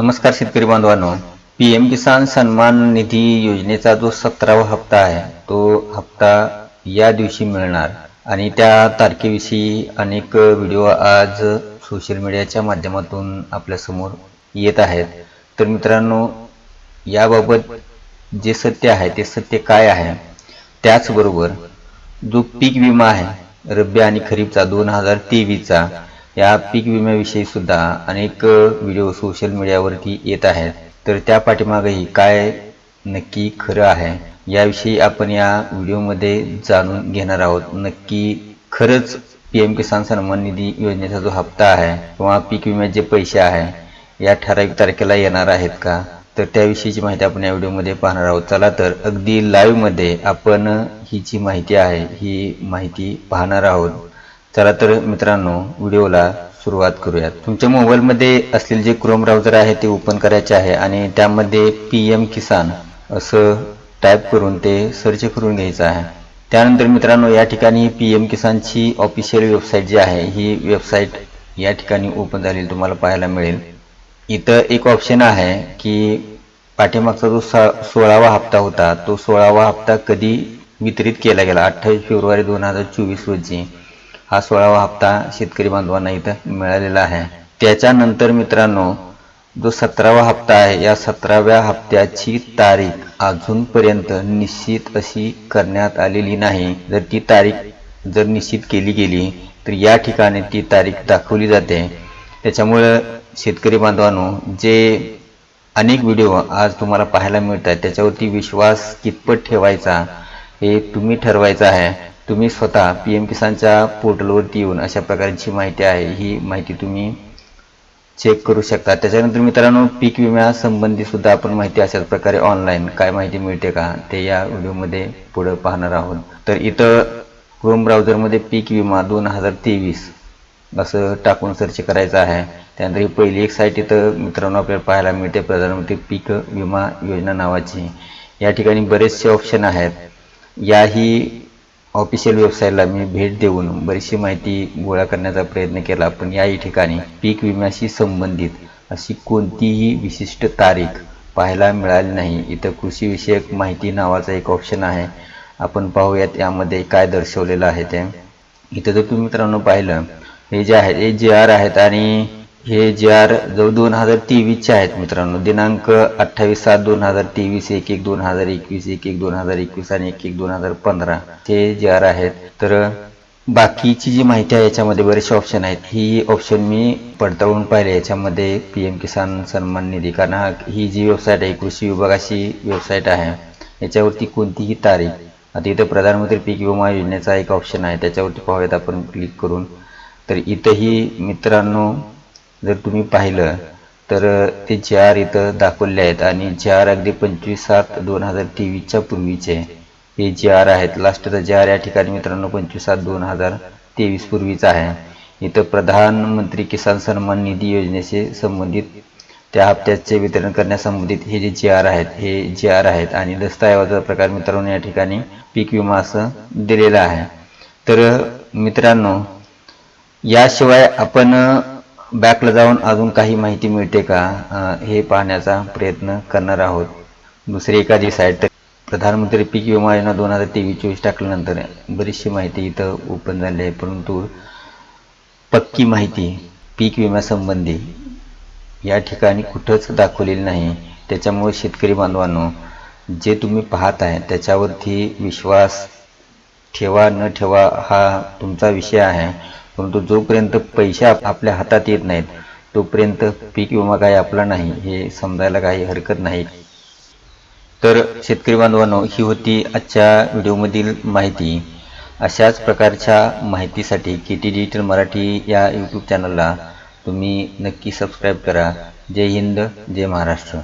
नमस्कार शेतकरी बांधवांनो. पी एम किसान सन्मान निधी योजनेचा जो सतरावा हप्ता आहे तो हप्ता या दिवशी मिळणार आणि त्या तारखेविषयी अनेक व्हिडिओ आज सोशल मीडियाच्या माध्यमातून आपल्यासमोर येत आहेत. तर मित्रांनो याबाबत जे सत्य आहे ते सत्य काय आहे? त्याचबरोबर जो पीक विमा आहे रब्बी आणि खरीपचा दोन हजार तेवीसचा या पीक विम्याविषयी सुद्धा अनेक व्हिडिओ सोशल मीडियावरती येत आहेत. तर त्या पाठीमागेही काय नक्की खरं आहे याविषयी आपण या व्हिडिओमध्ये जाणून घेणार आहोत. नक्की खरंच पी एम किसान सन्मान निधी योजनेचा जो हप्ता आहे किंवा पीक विम्याचे पैसे आहे या ठराविक तारखेला येणार आहेत का? तर त्याविषयीची माहिती आपण या व्हिडिओमध्ये पाहणार आहोत. चला तर अगदी लाईव्हमध्ये आपण ही जी माहिती आहे ही माहिती पाहणार आहोत. चला तर मित्रांनो व्हिडिओला सुरुवात करूयात. तुमच्या मोबाईलमध्ये असलेले जे क्रोम ब्राउझर आहे ते ओपन करायचे आहे आणि त्यामध्ये पी एम किसान असं टाईप करून ते सर्च करून घ्यायचं आहे. त्यानंतर मित्रांनो या ठिकाणी पी एम किसानची ऑफिशियल वेबसाईट जी आहे ही वेबसाईट या ठिकाणी ओपन झालेली तुम्हाला पाहायला मिळेल. इथं एक ऑप्शन आहे की पाठीमागचा जो सा सोळावा हप्ता होता तो सोळावा हप्ता कधी वितरित केला गेला? अठ्ठावीस फेब्रुवारी दोन हजार चोवीस रोजी. हा सोळावा हप्ता शेतकरी बांधवांना इथं मिळालेला आहे. त्याच्यानंतर मित्रांनो जो सतरावा हप्ता आहे या सतराव्या हप्त्याची तारीख अजूनपर्यंत निश्चित अशी करण्यात आलेली नाही. जर ती तारीख जर निश्चित केली गेली तर या ठिकाणी ती तारीख दाखवली जाते. त्याच्यामुळं शेतकरी बांधवांनो जे अनेक व्हिडिओ आज तुम्हाला पाहायला मिळतात त्याच्यावरती विश्वास कितपत ठेवायचा हे तुम्ही ठरवायचं आहे. तुम्ही स्वतः पी एम किसानच्या पोर्टलवरती येऊन अशा प्रकारची माहिती आहे ही माहिती तुम्ही चेक करू शकता. त्याच्यानंतर मित्रांनो पीक विम्यासंबंधी सुद्धा आपण माहिती अशाच प्रकारे ऑनलाईन काय माहिती मिळते का ते या व्हिडिओमध्ये पुढं पाहणार आहोत. तर इथं क्रोम ब्राउझरमध्ये पीक विमा दोन हजार तेवीस असं टाकून सर्च करायचं आहे. त्यानंतर ही पहिली एक साईट इथं मित्रांनो आपल्याला पाहायला मिळते प्रधानमंत्री पीक विमा योजना नावाची. या ठिकाणी बरेचसे ऑप्शन आहेत. याही ऑफिशियल वेबसाईटला मी भेट देऊन बरीचशी माहिती गोळा करण्याचा प्रयत्न केला पण याही ठिकाणी पीक विम्याशी संबंधित अशी कोणतीही विशिष्ट तारीख पाहायला मिळाली नाही. इथं कृषीविषयक माहिती नावाचा एक ऑप्शन आहे. आपण पाहूयात यामध्ये काय दर्शवलेलं आहे ते. इथं जर तुम्ही मित्रांनो पाहिलं हे जे आहे हे जे आर आहेत आणि हे जे आर जवळ दोन हजार तेवीसचे आहेत मित्रांनो दिनांक अठ्ठावीस सात दोन हजार तेवीस एक एक दोन हजार एकवीस एक एक दोन हजार एकवीस आणि एक एक दोन हजार पंधरा हे जे आर आहेत. तर बाकीची जी माहिती आहे याच्यामध्ये बरेचसे ऑप्शन आहेत. ही ऑप्शन मी पडताळून पाहिले. याच्यामध्ये पी एम किसान सन्मान निधी कारण हा ही जी वेबसाईट आहे कृषी विभागाची वेबसाईट आहे. याच्यावरती कोणतीही तारीख आता इथं प्रधानमंत्री पीक विमा योजनेचा एक ऑप्शन आहे. त्याच्यावरती पाहूयात आपण क्लिक करून. तर इथंही मित्रांनो जर तुम्ही पाहिलं तर ते चार इथं दाखवले आहेत आणि चार अगदी पंचवीस सात दोन हजार तेवीसच्या पूर्वीचे. हे चार आर आहेत. लास्टचा जे आर या ठिकाणी मित्रांनो पंचवीस सात दोन हजार तेवीस पूर्वीचा आहे. इथं प्रधानमंत्री किसान सन्मान निधी योजनेशी संबंधित त्या हप्त्याचे वितरण करण्यासंबंधित हे जे जे आर आहेत हे जी आर आहेत आणि दस्तऐवजाचा प्रकार मित्रांनो या ठिकाणी पीक विमा असं दिलेलं आहे. तर मित्रांनो याशिवाय आपण बॅकला जाऊन अजून काही माहिती मिळते का? हे पाहण्याचा प्रयत्न करणार आहोत. दुसरी एखादी साईट तर प्रधानमंत्री पीक विमा योजना दोन हजार तेवीस चोवीस टाकल्यानंतर बरीचशी माहिती इथं ओपन झाली आहे. परंतु पक्की माहिती पीक विम्यासंबंधी या ठिकाणी कुठंच दाखवलेली नाही. त्याच्यामुळे शेतकरी बांधवांनो जे तुम्ही पाहत आहे त्याच्यावरती विश्वास ठेवा न ठेवा हा तुमचा विषय आहे. परंतु जोपर्यंत पैसे आपल्या हातात येत नाहीत तोपर्यंत पीक विमा काही आपला नाही हे समजायला काही हरकत नाही. तर शेतकरी बांधवांनो ही होती आजच्या व्हिडिओमधील माहिती. अशाच प्रकारच्या माहितीसाठी के टी डिजिटल मराठी या यूट्यूब चॅनलला तुम्ही नक्की सबस्क्राईब करा. जय हिंद जय महाराष्ट्र.